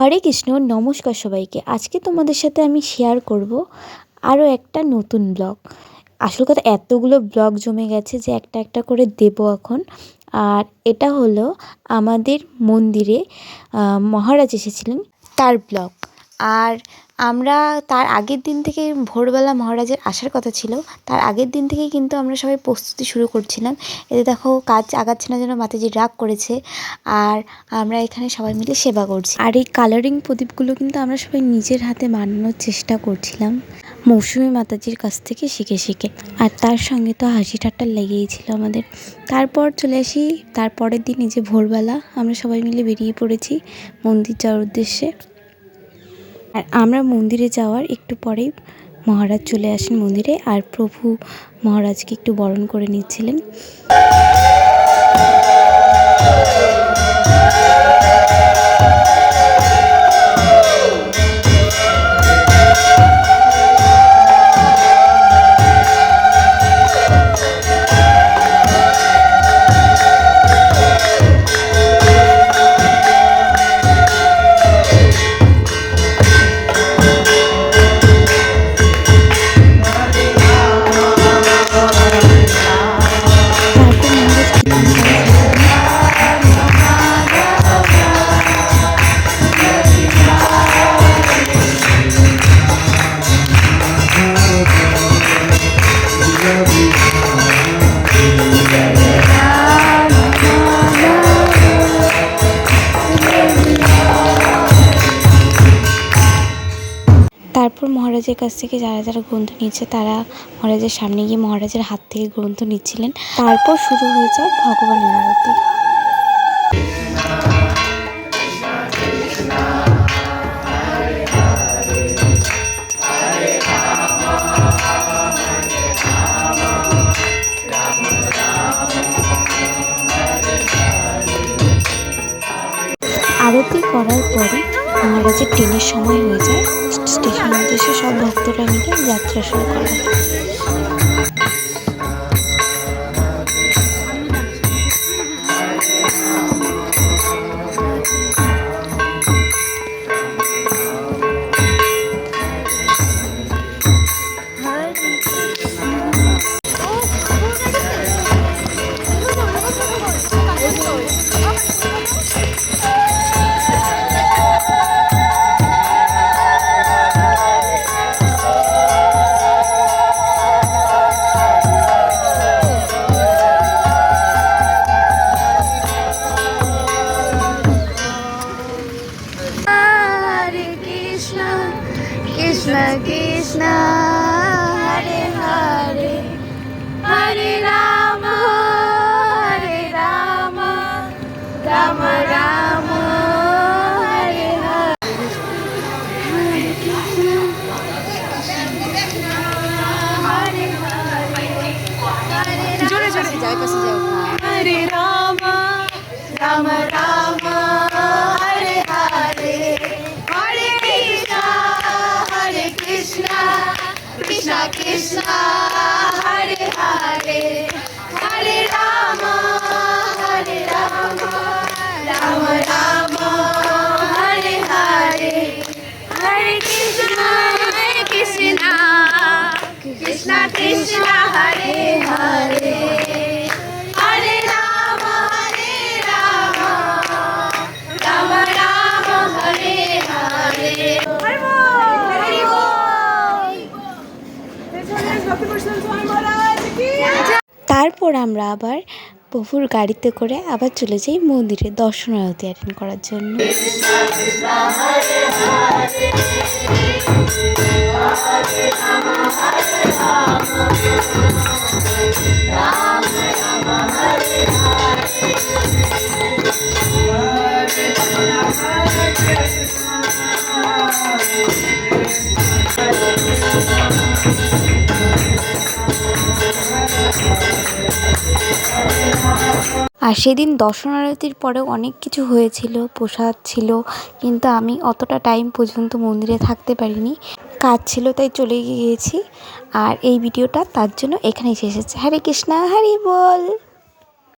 হরে কৃষ্ণ, নমস্কার সবাইকে। আজকে তোমাদের সাথে আমি শেয়ার করব আরও একটা নতুন ব্লগ আসল কথা, এতগুলো ব্লগ জমে গেছে যে একটা একটা করে দেব এখন। আর এটা হলো আমাদের মন্দিরে মহারাজ এসেছিলেন তার ব্লগ আর আমরা তার আগের দিন থেকে ভোরবেলা মহারাজের আসার কথা ছিল, তার আগের দিন থেকেই কিন্তু আমরা সবাই প্রস্তুতি শুরু করছিলাম। এতে দেখো কাজ আগাচ্ছে না যেন মাতাজি রাগ করেছে, আর আমরা এখানে সবাই মিলে সেবা করছি। আর এই কালারিং প্রদীপগুলো কিন্তু আমরা সবাই নিজের হাতে বানানোর চেষ্টা করছিলাম, মৌসুমি মাতাজির কাছ থেকে শিখে শিখে। আর তার সঙ্গে তো হাসি ঠাট্টা লেগেই ছিল আমাদের। তারপর চলে আসি, তারপরের দিন এই যে ভোরবেলা আমরা সবাই মিলে বেরিয়ে পড়েছি মন্দির যাওয়ার উদ্দেশ্যে। আর আমরা মন্দিরে যাওয়ার একটু পরেই মহারাজ চলে আসেন মন্দিরে, আর প্রভু মহারাজকে একটু বরণ করে নিচ্ছিলেন। তারপর মহারাজের কাছ থেকে যারা যারা গ্রন্থ নিচ্ছে তারা মহারাজের সামনে গিয়ে মহারাজের হাত থেকে গ্রন্থ নিচ্ছিলেন। তারপর শুরু হয়ে যায় ভগবানের আরতি। আরতি করার পরে মহারাজের ট্রেনের সময় হয়ে যায় স্টেশন এসে সব ভক্তরা মিলে যাত্রা শুরু করে জোরে জোরে যাও পাশে যাও হরে রামা রাম রাম হরে হরে হরে কৃষ্ণ হরে কৃষ্ণ কৃষ্ণ কৃষ্ণ হরে হরে হরে রাম হরে রাম রাম রাম হরে হরে হরে কৃষ্ণ হরে কৃষ্ণ কৃষ্ণ কৃষ্ণ তারপর আমরা আবার প্রভুর গাড়িতে করে আবার চলে যাই মন্দিরে দর্শন আরতি অ্যাটেন্ড করার জন্য। আর সেদিন দর্শন আরতির পরেও অনেক কিছু হয়েছিল, প্রসাদ ছিল, কিন্তু আমি অতটা টাইম পর্যন্ত মন্দিরে থাকতে পারিনি। কাজ ছিল, তাই চলে গিয়েছি। আর এই ভিডিওটা তার জন্য এখানেই শেষ হচ্ছে। হরে কৃষ্ণা, হরি বল!